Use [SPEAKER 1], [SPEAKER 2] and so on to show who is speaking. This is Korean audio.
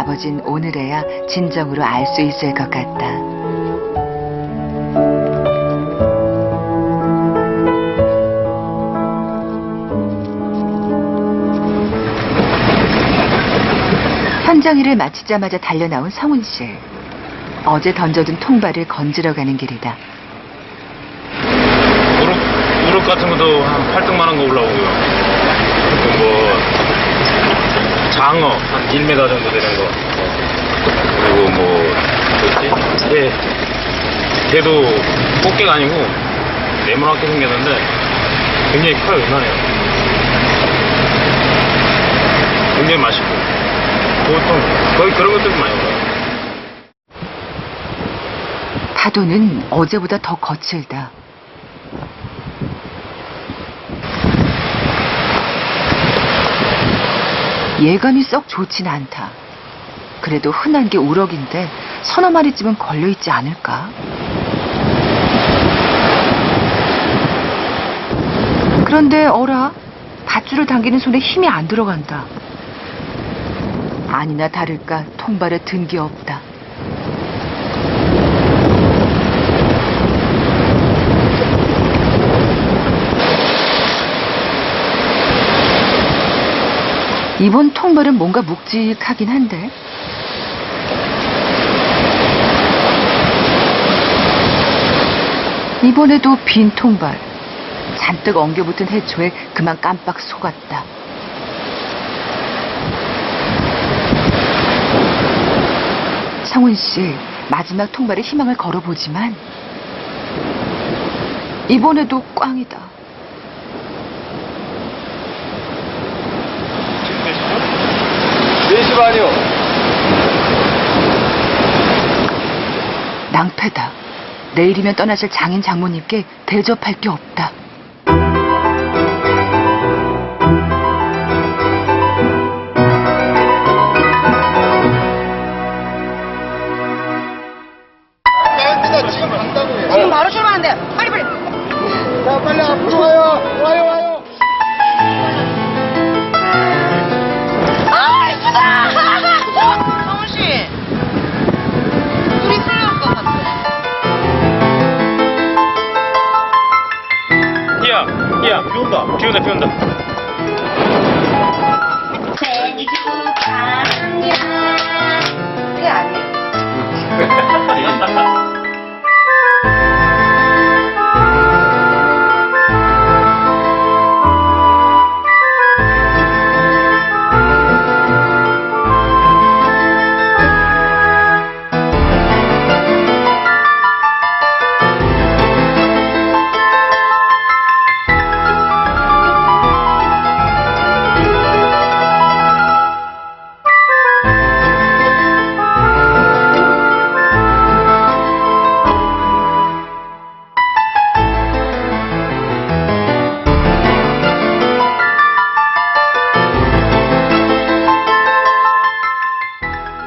[SPEAKER 1] 아버진 오늘에야 진정으로 알 수 있을 것 같다. 현장 일을 마치자마자 달려나온 성훈 씨. 어제 던져둔 통발을 건지러 가는 길이다.
[SPEAKER 2] 무릎, 무릎 같은 것도 한 8등만 한 거 올라오고요. 그리고 뭐, 장어, 한 1m 정도 되는 거. 그리고 뭐, 뭐지? 새. 새도 꽃게가 아니고, 네모나게 생겼는데, 굉장히 커요, 이만해요. 굉장히 맛있고. 보통, 거의 그런 것들 많이 먹어요.
[SPEAKER 1] 파도는 어제보다 더 거칠다. 예감이 썩 좋진 않다. 그래도 흔한 게 우럭인데 서너 마리쯤은 걸려있지 않을까? 그런데 어라 밧줄을 당기는 손에 힘이 안 들어간다. 아니나 다를까 통발에 든 게 없다. 이번 통발은 뭔가 묵직하긴 한데. 이번에도 빈 통발. 잔뜩 엉겨붙은 해초에 그만 깜빡 속았다. 성훈 씨, 마지막 통발에 희망을 걸어보지만, 이번에도 꽝이다.
[SPEAKER 3] 잠시만요.
[SPEAKER 1] 낭패다. 내일이면 떠나실 장인 장모님께 대접할 게 없다. 네, 네, 네, 지금
[SPEAKER 4] 바로 출발한대. 빨리 빨리. 자, 빨리 와요. 와요, 와요.
[SPEAKER 2] 야, 야, 비 온다. 비 온다, 비 온다.
[SPEAKER 4] 제주 바람